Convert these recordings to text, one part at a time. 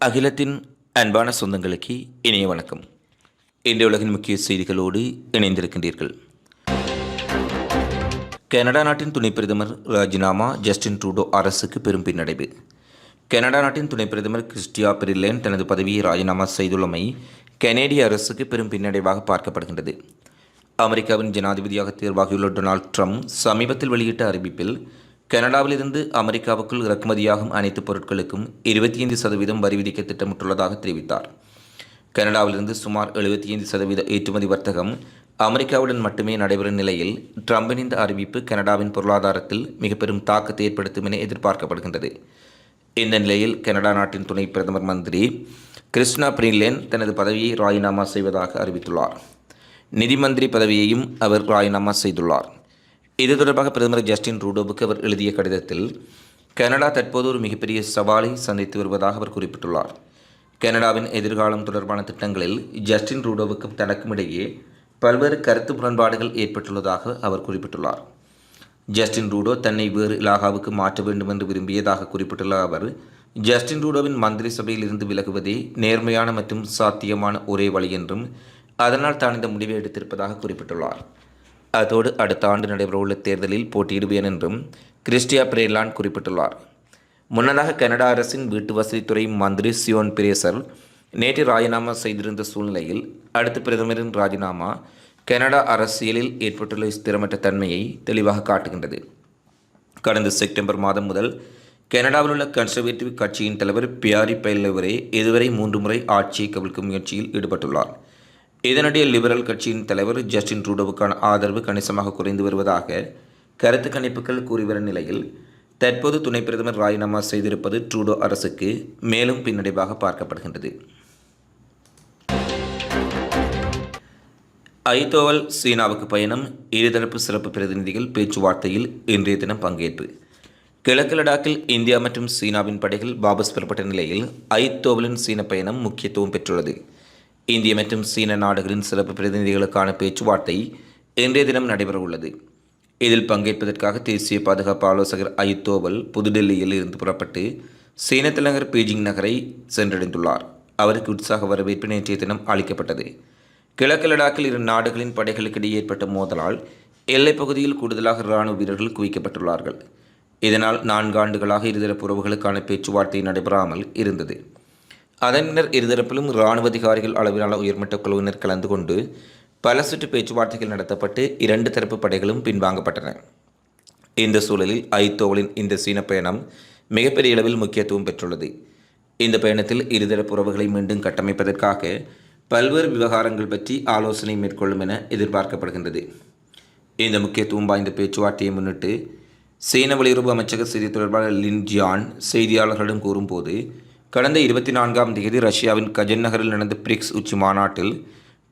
அகிலத்தின் அன்பான சொந்தங்களுக்கு இணைய வணக்கம். இன்றைய உலகின் முக்கிய செய்திகளோடு இணைந்திருக்கின்றீர்கள். கனடா நாட்டின் துணை பிரதமர் ராஜினாமா ஜஸ்டின் ட்ரூடோ அரசுக்கு பெரும் பின்னடைவு. கனடா நாட்டின் துணை பிரதமர் கிறிஸ்டியா பிரில்லேன் தனது பதவியை ராஜினாமா செய்துள்ளமை கனேடிய அரசுக்கு பெரும் பின்னடைவாக பார்க்கப்படுகின்றது. அமெரிக்காவின் ஜனாதிபதியாக தேர்வாகியுள்ள டொனால்ட் ட்ரம்ப் சமீபத்தில் வெளியிட்ட அறிவிப்பில் கனடாவிலிருந்து அமெரிக்காவுக்குள் இறக்குமதியாகும் அனைத்து பொருட்களுக்கும் இருபத்தி ஐந்து சதவீதம் வரி விதிக்க திட்டமிட்டுள்ளதாக தெரிவித்தார். கனடாவிலிருந்து சுமார் எழுபத்தி ஐந்து சதவீத ஏற்றுமதி வர்த்தகம் அமெரிக்காவுடன் மட்டுமே நடைபெறும் நிலையில் ட்ரம்பின் இந்த அறிவிப்பு கனடாவின் பொருளாதாரத்தில் மிக பெரும் தாக்கத்தை ஏற்படுத்தும் என எதிர்பார்க்கப்படுகின்றது. இந்த நிலையில் கனடா நாட்டின் துணை பிரதமர் மந்திரி கிருஷ்ணா பிரின்லேன் தனது பதவியை ராஜினாமா செய்வதாக அறிவித்துள்ளார். நிதி மந்திரி பதவியையும் அவர் ராஜினாமா செய்துள்ளார். இது தொடர்பாக பிரதமர் ஜஸ்டின் ரூடோவுக்கு அவர் எழுதிய கடிதத்தில் கனடா தற்போது ஒரு மிகப்பெரிய சவாலை சந்தித்து வருவதாக அவர் குறிப்பிட்டுள்ளார். கனடாவின் எதிர்காலம் தொடர்பான திட்டங்களில் ஜஸ்டின் ரூடோவுக்கும் தனக்கும் இடையே பல்வேறு கருத்து முரண்பாடுகள் ஏற்பட்டுள்ளதாக அவர் குறிப்பிட்டுள்ளார். ஜஸ்டின் ரூடோ தன்னை வேறு இலாகாவுக்கு மாற்ற வேண்டும் என்று விரும்பியதாக குறிப்பிட்டுள்ள அவர் ஜஸ்டின் ரூடோவின் மந்திரி சபையில் இருந்து விலகுவதே நேர்மையான மற்றும் சாத்தியமான ஒரே வழி என்றும் அதனால் தான் இந்த முடிவை எடுத்திருப்பதாக குறிப்பிட்டுள்ளார். அதோடு அடுத்த ஆண்டு நடைபெறவுள்ள தேர்தலில் போட்டியிடுவேன் என்றும் கிறிஸ்டியா பிரேலான் குறிப்பிட்டுள்ளார். முன்னதாக கனடா அரசின் வீட்டு வசதித்துறை மந்திரி சியோன் பிரேசர் நேற்று ராஜினாமா செய்திருந்த சூழ்நிலையில் அடுத்த பிரதமரின் ராஜினாமா கனடா அரசியலில் ஏற்பட்டுள்ள ஸ்திரமற்ற தன்மையை தெளிவாக காட்டுகின்றது. கடந்த செப்டம்பர் மாதம் முதல் கனடாவில் உள்ள கன்சர்வேட்டிவ் கட்சியின் தலைவர் பியாரி பைலவரே இதுவரை மூன்று முறை ஆட்சியை கவிழ்க்கும் முயற்சியில் ஈடுபட்டுள்ளார். இதனிடையே லிபரல் கட்சியின் தலைவர் ஜஸ்டின் ட்ரூடோவுக்கான ஆதரவு கணிசமாக குறைந்து வருவதாக கருத்து கணிப்புகள் கூறிவரும் நிலையில் தற்போது துணை பிரதமர் ராஜினாமா செய்திருப்பது ட்ரூடோ அரசுக்கு மேலும் பின்னடைவாக பார்க்கப்படுகின்றது. ஐதோவல் சீனாவுக்கு பயணம் இருதரப்பு சிறப்பு பிரதிநிதிகள் பேச்சுவார்த்தையில் இன்றைய தினம் பங்கேற்பு. கிழக்கு லடாக்கில் இந்தியா மற்றும் சீனாவின் படைகள் வாபஸ் பெறப்பட்ட நிலையில் ஐத்தோவலின் சீன பயணம் முக்கியத்துவம் பெற்றுள்ளது. இந்திய மற்றும் சீன நாடுகளின் சிறப்பு பிரதிநிதிகளுக்கான பேச்சுவார்த்தை இன்றைய தினம் நடைபெறவுள்ளது. இதில் பங்கேற்பதற்காக தேசிய பாதுகாப்பு ஆலோசகர் அயுத் தோவல் புதுடெல்லியில் இருந்து புறப்பட்டு சீன தலைநகர் பீஜிங் நகரை சென்றடைந்துள்ளார். அவருக்கு உற்சாக வரவேற்பு நேற்றைய தினம் அளிக்கப்பட்டது. கிழக்கு லடாக்கில் இரு நாடுகளின் படைகளுக்கிடையே ஏற்பட்ட மோதலால் எல்லைப் பகுதியில் கூடுதலாக இராணுவ வீரர்கள் குவிக்கப்பட்டுள்ளார்கள். இதனால் நான்கு ஆண்டுகளாக இருதரப்பு உறவுகளுக்கான பேச்சுவார்த்தை நடைபெறாமல் இருந்தது. அதன்பின்னர் இருதரப்பிலும் இராணுவ அதிகாரிகள் அளவிலான உயர்மட்ட குழுவினர் கலந்து கொண்டு பல சுற்று பேச்சுவார்த்தைகள் நடத்தப்பட்டு இரண்டு தரப்பு படைகளும் பின்வாங்கப்பட்டன. இந்த சூழலில் ஐத்தோவலின் இந்த சீன பயணம் மிகப்பெரிய அளவில் முக்கியத்துவம் பெற்றுள்ளது. இந்த பயணத்தில் இருதரப்பு உறவுகளை மீண்டும் கட்டமைப்பதற்காக பல்வேறு விவகாரங்கள் பற்றி ஆலோசனை மேற்கொள்ளும் என எதிர்பார்க்கப்படுகின்றது. இந்த முக்கியத்துவம் வாய்ந்த பேச்சுவார்த்தையை முன்னிட்டு சீன வெளியுறவு அமைச்சக செய்தி தொடர்பாளர் லின் ஜியான் செய்தியாளர்களிடம் கூறும்போது கடந்த இருபத்தி நான்காம் தேதி ரஷ்யாவின் கஜன் நகரில் நடந்த பிரிக்ஸ் உச்சி மாநாட்டில்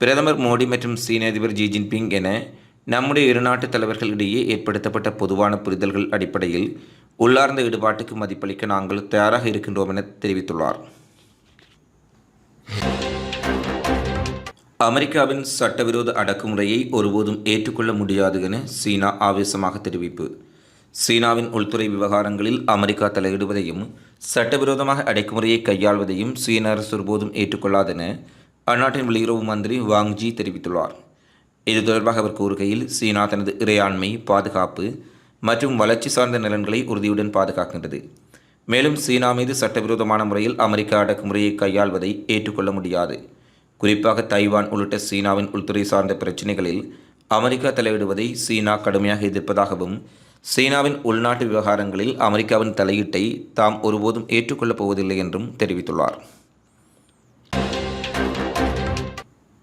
பிரதமர் மோடி மற்றும் சீன அதிபர் ஜி ஜின்பிங் என நம்முடைய இரு நாட்டு தலைவர்களிடையே ஏற்படுத்தப்பட்ட பொதுவான புரிதல்கள் அடிப்படையில் உள்ளார்ந்த ஈடுபாட்டுக்கு மதிப்பளிக்க நாங்கள் தயாராக இருக்கின்றோம் என தெரிவித்துள்ளார். அமெரிக்காவின் சட்டவிரோத அடக்குமுறையை ஒருபோதும் ஏற்றுக்கொள்ள முடியாது என சீனா ஆவேசமாக தெரிவிப்பு. சீனாவின் உள்துறை விவகாரங்களில் அமெரிக்கா தலையிடுவதையும் சட்டவிரோதமாக அடக்குமுறையை கையாள்வதையும் சீன அரசு ஒருபோதும் ஏற்றுக்கொள்ளாதென அந்நாட்டின் வெளியுறவு மந்திரி வாங்ஜி தெரிவித்துள்ளார். இது தொடர்பாக அவர் கூறுகையில் சீனா தனது இறையாண்மை பாதுகாப்பு மற்றும் வளர்ச்சி சார்ந்த நலன்களை உறுதியுடன் பாதுகாக்கின்றது. மேலும் சீனா மீது சட்டவிரோதமான முறையில் அமெரிக்கா அடக்குமுறையை கையாள்வதை ஏற்றுக்கொள்ள முடியாது. குறிப்பாக தைவான் உள்ளிட்ட சீனாவின் உள்துறை சார்ந்த பிரச்சினைகளில் அமெரிக்கா தலையிடுவதை சீனா கடுமையாக எதிர்ப்பதாகவும் சீனாவின் உள்நாட்டு விவகாரங்களில் அமெரிக்காவின் தலையீட்டை தாம் ஒருபோதும் ஏற்றுக்கொள்ளப் போவதில்லை என்றும் தெரிவித்துள்ளார்.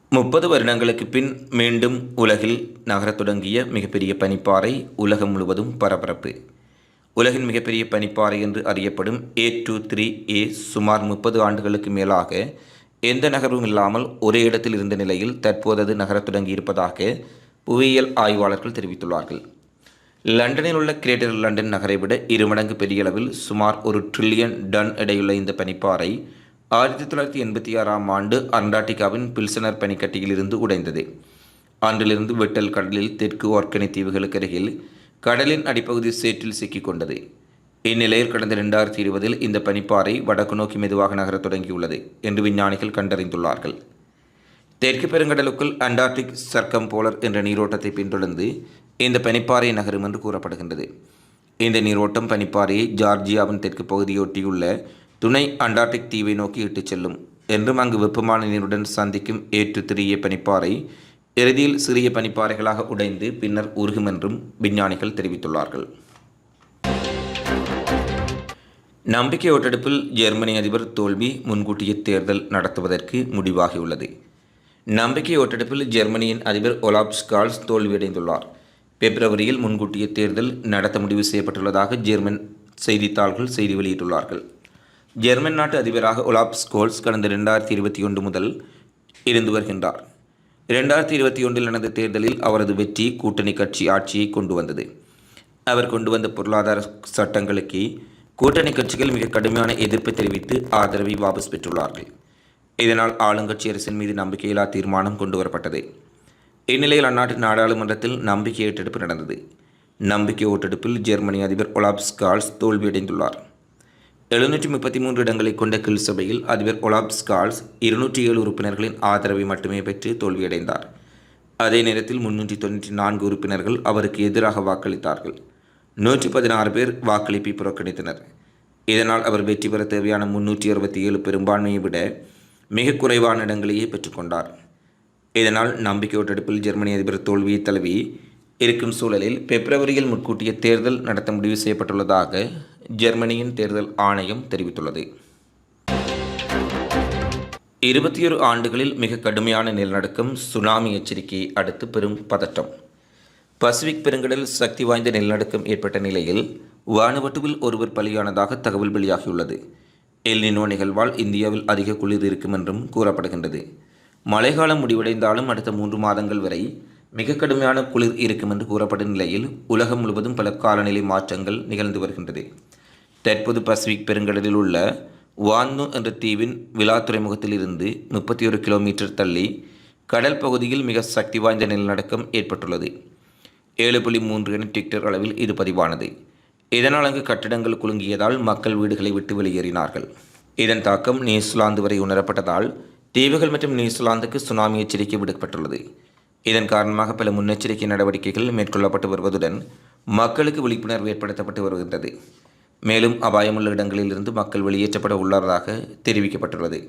முப்பது வருடங்களுக்கு பின் மீண்டும் உலகில் நகரத் தொடங்கிய மிகப்பெரிய பனிப்பாறை உலகம் முழுவதும் பரபரப்பு. உலகின் மிகப்பெரிய பனிப்பாறை என்று அறியப்படும் ஏ டூ த்ரீ ஏ சுமார் முப்பது ஆண்டுகளுக்கு மேலாக எந்த நகர்வும் இல்லாமல் ஒரே இடத்தில் இருந்த நிலையில் தற்போது அது நகரத் தொடங்கியிருப்பதாக புவியியல் ஆய்வாளர்கள் தெரிவித்துள்ளார்கள். லண்டனில் உள்ள கிரேட்டர் லண்டன் நகரை விட இரு மடங்கு பெரிய அளவில் சுமார் ஒரு ட்ரில்லியன் டன் எடையுள்ள இந்த பனிப்பாறை ஆயிரத்தி தொள்ளாயிரத்தி எண்பத்தி ஆறாம் ஆண்டு அண்டார்டிகாவின் பில்சனர் பனிக்கட்டியில் இருந்து உடைந்தது. அன்றிலிருந்து வெட்டல் கடலில் தெற்கு ஓர்கனி தீவுகளுக்கு அருகில் கடலின் அடிப்பகுதி சேற்றில் சிக்கிக் கொண்டது. இந்நிலையில் கடந்த இரண்டாயிரத்தி இருபதில் இந்த பனிப்பாறை வடக்கு நோக்கி மெதுவாக நகரத் தொடங்கியுள்ளது என்று விஞ்ஞானிகள் கண்டறிந்துள்ளார்கள். தெற்கு பெருங்கடலுக்குள் அண்டார்டிக் சர்க்கம் போலர் என்ற நீரோட்டத்தை பின்தொடர்ந்து இந்த பனிப்பாறை நகரும் என்று கூறப்படுகின்றது. இந்த நீரோட்டம் பனிப்பாறையை ஜார்ஜியாவின் தெற்கு பகுதியொட்டியுள்ள துணை அண்டார்டிக் தீவை நோக்கி இட்டுச் செல்லும் என்றும் அங்கு வெப்பமான நீருடன் சந்திக்கும் ஏற்று திரிய பனிப்பாறை இறுதியில் சிறிய பனிப்பாறைகளாக உடைந்து பின்னர் உருகும் என்றும் விஞ்ஞானிகள் தெரிவித்துள்ளார்கள். நம்பிக்கை ஓட்டெடுப்பில் ஜெர்மனி அதிபர் தோல்வி முன்கூட்டிய தேர்தல் நடத்துவதற்கு முடிவாகியுள்ளது. நம்பிக்கை ஓட்டெடுப்பில் ஜெர்மனியின் அதிபர் ஒலாப் ஸ்கால்ஸ் தோல்வியடைந்துள்ளார். பிப்ரவரியில் முன்கூட்டிய தேர்தல் நடத்த முடிவு செய்யப்பட்டுள்ளதாக ஜெர்மன் செய்தித்தாள்கள் செய்தி வெளியிட்டுள்ளார்கள். ஜெர்மன் நாட்டு அதிபராக ஒலாப் ஸ்கோல்ஸ் கடந்த ரெண்டாயிரத்தி இருபத்தி ஒன்று முதல் இருந்து வருகின்றார். இரண்டாயிரத்தி இருபத்தி ஒன்றில் நடந்த தேர்தலில் அவரது வெற்றி கூட்டணி கட்சி ஆட்சியை கொண்டு வந்தது. அவர் கொண்டு வந்த பொருளாதார சட்டங்களுக்கு கூட்டணி கட்சிகள் மிக கடுமையான எதிர்ப்பு தெரிவித்து ஆதரவை வாபஸ் பெற்றுள்ளார்கள். இதனால் ஆளுங்கட்சி அரசின் மீது நம்பிக்கையில்லா தீர்மானம் கொண்டு வரப்பட்டது. இந்நிலையில் அந்நாட்டு நாடாளுமன்றத்தில் நம்பிக்கை ஓட்டெடுப்பு நடந்தது. நம்பிக்கை ஓட்டெடுப்பில் ஜெர்மனி அதிபர் ஒலாப் ஸ்கால்ஸ் தோல்வியடைந்துள்ளார். எழுநூற்றி முப்பத்தி மூன்று இடங்களை கொண்ட கீழ் சபையில் அதிபர் ஒலாப் ஸ்கால்ஸ் இருநூற்றி ஏழு உறுப்பினர்களின் ஆதரவை மட்டுமே பெற்று தோல்வியடைந்தார். அதே நேரத்தில் முன்னூற்றி தொண்ணூற்றி நான்கு உறுப்பினர்கள் அவருக்கு எதிராக வாக்களித்தார்கள். நூற்றி பதினாறு பேர் வாக்களிப்பை புறக்கணித்தனர். இதனால் அவர் வெற்றி பெற தேவையான முன்னூற்றி அறுபத்தி ஏழு பெரும்பான்மையை விட மிக குறைவான இடங்களையே பெற்றுக்கொண்டார். இதனால் நம்பிக்கை ஓட்டெடுப்பில் ஜெர்மனி அதிபர் தோல்வியை தழுவி இருக்கும் சூழலில் பிப்ரவரியில் முன்கூட்டிய தேர்தல் நடத்த முடிவு செய்யப்பட்டுள்ளதாக ஜெர்மனியின் தேர்தல் ஆணையம் தெரிவித்துள்ளது. இருபத்தி ஒரு ஆண்டுகளில் மிக கடுமையான நிலநடுக்கம் சுனாமி எச்சரிக்கையை அடுத்து பெரும் பதட்டம். பசிபிக் பெருங்கடல் சக்தி வாய்ந்த நிலநடுக்கம் ஏற்பட்ட நிலையில் வானுவட்டுவில் ஒருவர் பலியானதாக தகவல் வெளியாகியுள்ளது. எல்நினோ நிகழ்வால் இந்தியாவில் அதிக குளிர் இருக்கும் என்றும் கூறப்படுகின்றது. மழைக்காலம் முடிவடைந்தாலும் அடுத்த மூன்று மாதங்கள் வரை மிக கடுமையான குளிர் இருக்கும் என்று கூறப்படும் நிலையில் உலகம் முழுவதும் பல காலநிலை மாற்றங்கள் நிகழ்ந்து வருகின்றது. தற்போது பசிபிக் பெருங்கடலில் உள்ள வான்னு என்ற தீவின் விழா துறைமுகத்திலிருந்து முப்பத்தி ஒரு கிலோமீட்டர் தள்ளி கடல் பகுதியில் மிக சக்தி வாய்ந்த நிலநடுக்கம் ஏற்பட்டுள்ளது. ஏழு புள்ளி மூன்று என டிக்டர் அளவில் இது பதிவானது. இதனால் அங்கு கட்டிடங்கள் குலுங்கியதால் மக்கள் வீடுகளை விட்டு வெளியேறினார்கள். இதன் தாக்கம் நியூசிலாந்து வரை உணரப்பட்டதால் தீவுகள் மற்றும் நியூசிலாந்துக்கு சுனாமி எச்சரிக்கை விடுக்கப்பட்டுள்ளது. இதன் காரணமாக பல முன்னெச்சரிக்கை நடவடிக்கைகள் மேற்கொள்ளப்பட்டு வருவதுடன் மக்களுக்கு விழிப்புணர்வு ஏற்படுத்தப்பட்டு வருகின்றது. மேலும் அபாயமுள்ள இடங்களிலிருந்து மக்கள் வெளியேற்றப்பட உள்ளதாக தெரிவிக்கப்பட்டுள்ளது.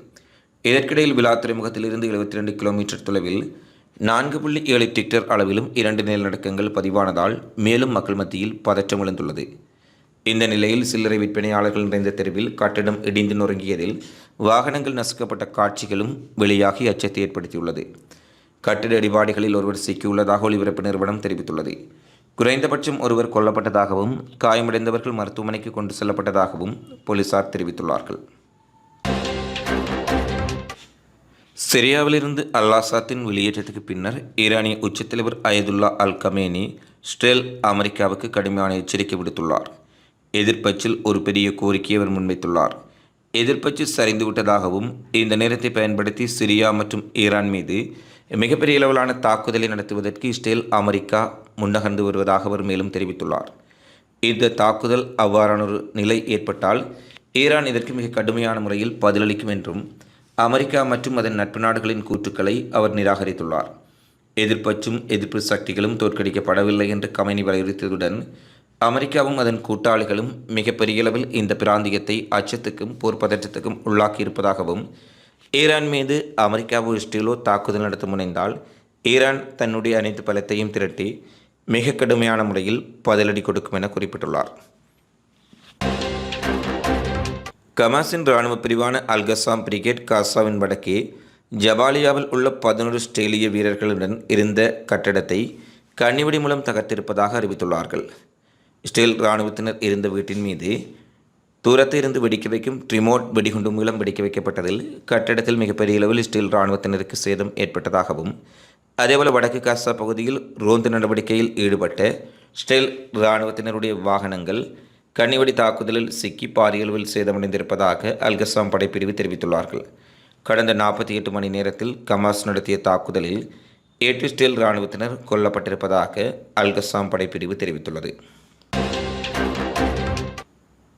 இதற்கிடையில் விழா துறைமுகத்திலிருந்து எழுபத்தி ரெண்டு கிலோமீட்டர் தொலைவில் நான்கு புள்ளி ஏழு டிக்டர் அளவிலும் இரண்டு நிலநடுக்கங்கள் பதிவானதால் மேலும் மக்கள் மத்தியில் பதற்றம் எழுந்துள்ளது. இந்த நிலையில் சில்லறை விற்பனையாளர்கள் நிறைந்த தெருவில் கட்டிடம் இடிந்து நொறுங்கியதில் வாகனங்கள் நசுக்கப்பட்ட காட்சிகளும் வெளியாகி அச்சத்தை ஏற்படுத்தியுள்ளது. கட்டிட இடிபாடுகளில் ஒருவர் சிக்கியுள்ளதாக ஒளிபரப்பு நிறுவனம் தெரிவித்துள்ளது. குறைந்தபட்சம் ஒருவர் கொல்லப்பட்டதாகவும் காயமடைந்தவர்கள் மருத்துவமனைக்கு கொண்டு செல்லப்பட்டதாகவும் போலீசார் தெரிவித்துள்ளார்கள். சிரியாவிலிருந்து அல்லாசாத்தின் வெளியேற்றத்துக்கு பின்னர் ஈரானிய உச்சத்தலைவர் அயதுல்லா அல் கமேனி ஸ்டெல் அமெரிக்காவுக்கு கடுமையான எச்சரிக்கை விடுத்துள்ளார். எதிர்ப்பச்சில் ஒரு பெரிய கோரிக்கையை அவர் முன்வைத்துள்ளார். எதிர்ப்பச்சு சரிந்து விட்டதாகவும் இந்த நேரத்தை பயன்படுத்தி சிரியா மற்றும் ஈரான் மீது மிகப்பெரிய அளவிலான தாக்குதலை நடத்துவதற்கு இஸ்ரேல் அமெரிக்கா முன்னகர்ந்து வருவதாக அவர் மேலும் தெரிவித்துள்ளார். இந்த தாக்குதல் அவ்வாறான ஒரு நிலை ஏற்பட்டால் ஈரான் இதற்கு மிக கடுமையான முறையில் பதிலளிக்கும் என்றும் அமெரிக்கா மற்றும் அதன் நட்பு நாடுகளின் கூற்றுக்களை அவர் நிராகரித்துள்ளார். எதிர்ப்பச்சும் எதிர்ப்பு சக்திகளும் தோற்கடிக்கப்படவில்லை என்று கமனி வலியுறுத்தியதுடன் அமெரிக்காவும் அதன் கூட்டாளிகளும் மிகப்பெரிய அளவில் இந்த பிராந்தியத்தை அச்சத்துக்கும் போர் பதற்றத்துக்கும் உள்ளாக்கியிருப்பதாகவும் ஈரான் மீது அமெரிக்காவோ இஸ்ரேலோ தாக்குதல் நடத்த முனைந்தால் ஈரான் தன்னுடைய அனைத்து பலத்தையும் திரட்டி மிக கடுமையான முறையில் பதிலடி கொடுக்கும் என குறிப்பிட்டுள்ளார். கமாஸின் இராணுவ பிரிவான அல்கசாம் பிரிகேட் காசாவின் வடக்கே ஜபாலியாவில் உள்ள பதினொரு ஸ்ட்ரேலிய வீரர்களுடன் இருந்த கட்டடத்தை கண்ணிவெடி மூலம் தகர்த்திருப்பதாக அறிவித்துள்ளார்கள். இஸ்ரேல் இராணுவத்தினர் இருந்த வீட்டின் மீது தூரத்திலிருந்து வெடிக்க வைக்கும் ட்ரிமோட் வெடிகுண்டு மூலம் வெடிக்க வைக்கப்பட்டதில் கட்டிடத்தில் மிகப்பெரிய அளவில் இஸ்ரேல் இராணுவத்தினருக்கு சேதம் ஏற்பட்டதாகவும் அதேபோல் வடக்கு காசா பகுதியில் ரோந்து நடவடிக்கையில் ஈடுபட்ட இஸ்ரேல் இராணுவத்தினருடைய வாகனங்கள் கன்னிவெடி தாக்குதலில் சிக்கி பாரியளவில் சேதமடைந்திருப்பதாக அல்கசாம் படைப்பிரிவு தெரிவித்துள்ளார்கள். கடந்த நாற்பத்தி எட்டு மணி நேரத்தில் கமாஸ் நடத்திய தாக்குதலில் ஏட்டு இஸ்ரேல் இராணுவத்தினர் கொல்லப்பட்டிருப்பதாக அல்கசாம் படைப்பிரிவு தெரிவித்துள்ளது.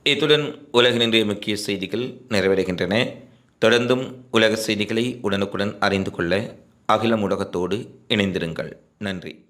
இத்துடன் உலகின் இன்றைய முக்கிய செய்திகள் நிறைவடைகின்றன. தொடர்ந்தும் உலக செய்திகளை உடனுக்குடன் அறிந்து கொள்ள அகில ஊடகத்தோடு இணைந்திருங்கள். நன்றி.